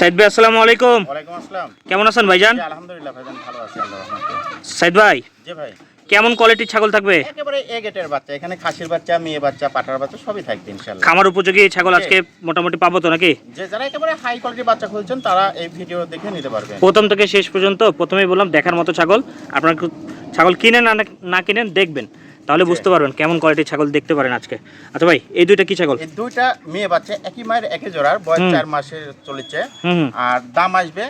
সাইদ ভাই আসসালামু আলাইকুম। ওয়ালাইকুম আসসালাম। কেমন আছেন ভাইজান? আলহামদুলিল্লাহ ভাইজান ভালো আছি আল্লাহর রহমতে। সাইদ ভাই জি ভাই। কেমন কোয়ালিটির ছাগল থাকবে? একেবারে এ গেটের বাচ্চা এখানে খাসির বাচ্চা মেয়ে বাচ্চা বাচ্চা সবই থাকবে খামার উপযোগী ছাগল আজকে মোটামুটি পাবো তো নাকি? যে যারা একেবারে হাই কোয়ালিটির বাচ্চা খুঁজছেন তারা এই ভিডিও দেখে নিতে পারবেন। প্রথম থেকে শেষ পর্যন্ত প্রথমেই বললাম দেখার মতো ছাগল। আপনার ছাগল কিনেন না কিনেন দেখবেন। তাহলে বুঝতে পারবেন কেমন কোয়ালিটির ছাগল দেখতে পারেন আজকে। আচ্ছা ভাই এই দুইটা কি ছাগল? দুইটা মেয়ে বাচ্চা একই মায়ের একই জোড়ার বয়স চার মাসের চলেছে। আর দাম আসবে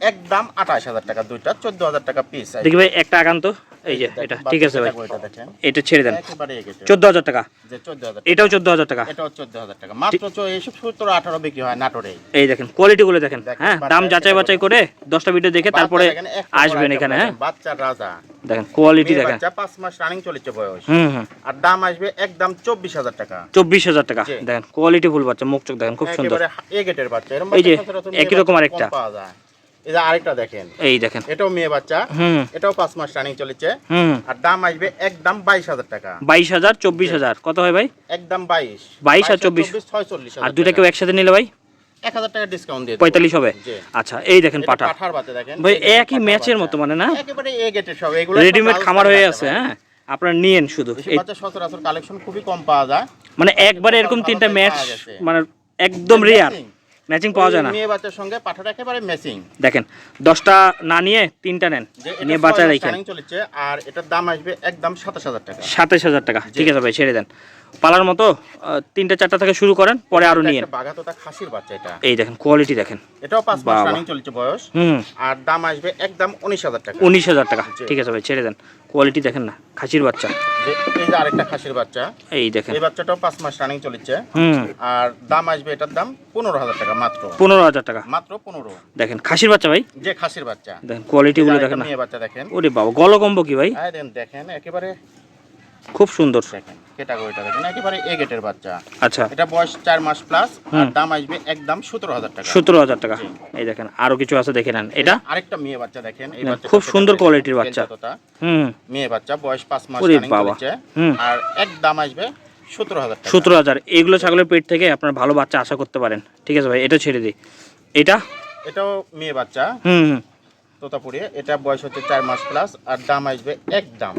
একদম আঠাশ হাজার টাকা দুইটা চোদ্দ হাজার টাকা পিস দেখি ভাই একটা আগান তো এই যে এটা ঠিক আছে ভাই। এটা ছেড়ে দেন। চোদ্দ হাজার টাকা। এটাও চোদ্দ হাজার টাকা। এটাও চোদ্দ হাজার টাকা। মাত্র এইসব সত্তর আঠারো বিক্রি হয় নাটোরে এই দেখেন কোয়ালিটি গুলো দেখেন হ্যাঁ দাম যাচাই বাছাই করে দশটা ভিডিও দেখে তারপরে আসবেন এখানে হ্যাঁ। রাজা। দেখেন কোয়ালিটি দেখেন। পাঁচ মাস রানিং চলেছে বয়স। হুম হুম। আর দাম আসবে একদম চব্বিশ হাজার টাকা। চব্বিশ হাজার টাকা। দেখেন কোয়ালিটি ফুল বাচ্চা মুখ চোখ দেখেন খুব সুন্দর। গেটের বাচ্চা। এই যে, একই রকম আরেকটা। পাওয়া যায়। এই যে আরেকটা দেখেন। এই দেখেন। এটাও মেয়ে বাচ্চা। হুম। এটাও পাঁচ মাস রানিং চলেছে। হুম। আর দাম আসবে একদম বাইশ হাজার টাকা। বাইশ হাজার চব্বিশ হাজার। কত হয় ভাই? একদম বাইশ। 22 আর 24 ছয় চল্লিশ আর দুইটা কেউ একসাথে নিলে ভাই? এক হাজার টাকা ডিসকাউন্ট দিয়ে পঁয়তাল্লিশ হবে? আচ্ছা এই দেখেন এটা পাঠা পাঠার বাচ্চা দেখেন। ভাই একই ম্যাচের মতো মানে না? একেবারে এ গেটের সব এগুলো রেডিমেড খামার হয়ে আছে হ্যাঁ? আপনারা নিয়েন শুধু। সচরাচর কালেকশন খুবই কম পাওয়া যায়। মানে একবারে এরকম তিনটা ম্যাচ মানে একদম রেয়ার। ম্যাচিং পাওয়া যায় না। মেয়ে বাচ্চার সঙ্গে পাঠাটা একেবারে ম্যাচিং। দেখেন দশটা না নিয়ে তিনটা নেন নিয়ে বাচ্চা running চলেছে আর এটার দাম আসবে একদম সাতাশ হাজার টাকা। সাতাশ হাজার টাকা। ঠিক আছে ভাই ছেড়ে দেন। পালার মতো তিনটা চারটা থেকে শুরু করেন পরে আরও বাঘাতোতা খাসির বাচ্চা এটা। এই দেখেন কোয়ালিটি দেখেন। এটাও পাঁচ মাস। রানিং চলেছে বয়স। হুম। আর দাম আসবে একদম উনিশ হাজার টাকা। উনিশ হাজার টাকা। ঠিক আছে ভাই ছেড়ে দেন। কোয়ালিটি দেখেন না খাসির বাচ্চা। এই যে আরেকটা খাসির বাচ্চা এই দেখেন। এই বাচ্চাটাও পাঁচ মাস রানিং চলেছে। হুম। আর দাম আসবে এটার দাম পনেরো হাজার টাকা মাত্র। পনেরো হাজার টাকা। মাত্র পনেরো। দেখেন খাসির বাচ্চা ভাই? যে খাসির বাচ্চা। দেখেন কোয়ালিটি গুলো দেখেন মেয়ে বাচ্চা দেখেন। ওরে বাবা গলকম্ব কি ভাই? দেখেন দেখেন একেবারে খুব সুন্দর। দেখেন ক্যাটাগরিটা দেখেন একেবারে এ গেটের বাচ্চা। আচ্ছা। এটা বয়স চার মাস প্লাস আর দাম আসবে একদম সতেরো হাজার টাকা। সতেরো হাজার টাকা। এই দেখেন আরও কিছু আছে দেখে নেন। এটা? আরেকটা মেয়ে বাচ্চা দেখেন এই না, বাচ্চাটা খুব সুন্দর কোয়ালিটির বাচ্চা। হুম। মেয়ে বাচ্চা বয়স পাঁচ মাস। আর এক দাম আসবে সতেরো হাজার সতেরো হাজার। এইগুলো ছাগলের পেট থেকে আপনার ভালো বাচ্চা আশা করতে পারেন। ঠিক আছে ভাই এটা ছেড়ে দিই। এটা? এটাও মেয়ে বাচ্চা। হুম হুম। তোতাপুরে এটা বয়স হচ্ছে চার মাস প্লাস আর দাম আসবে এক দাম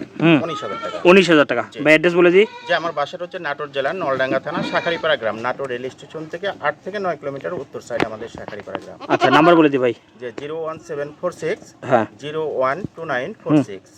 উনিশ হাজার টাকা। উনিশ হাজার টাকা। ভাই অ্যাড্রেস বলে দিই। যে আমার বাসাটা হচ্ছে নাটোর জেলার নলডাঙ্গা থানা শাখারিপাড়া গ্রাম। নাটোর রেল স্টেশন থেকে আট থেকে নয় কিলোমিটার উত্তর সাইডে আমাদের শাখারিপাড়া গ্রাম। আচ্ছা নাম্বার বলে দিই ভাই। যে zero one seven four six হ্যাঁ। Zero one two nine four six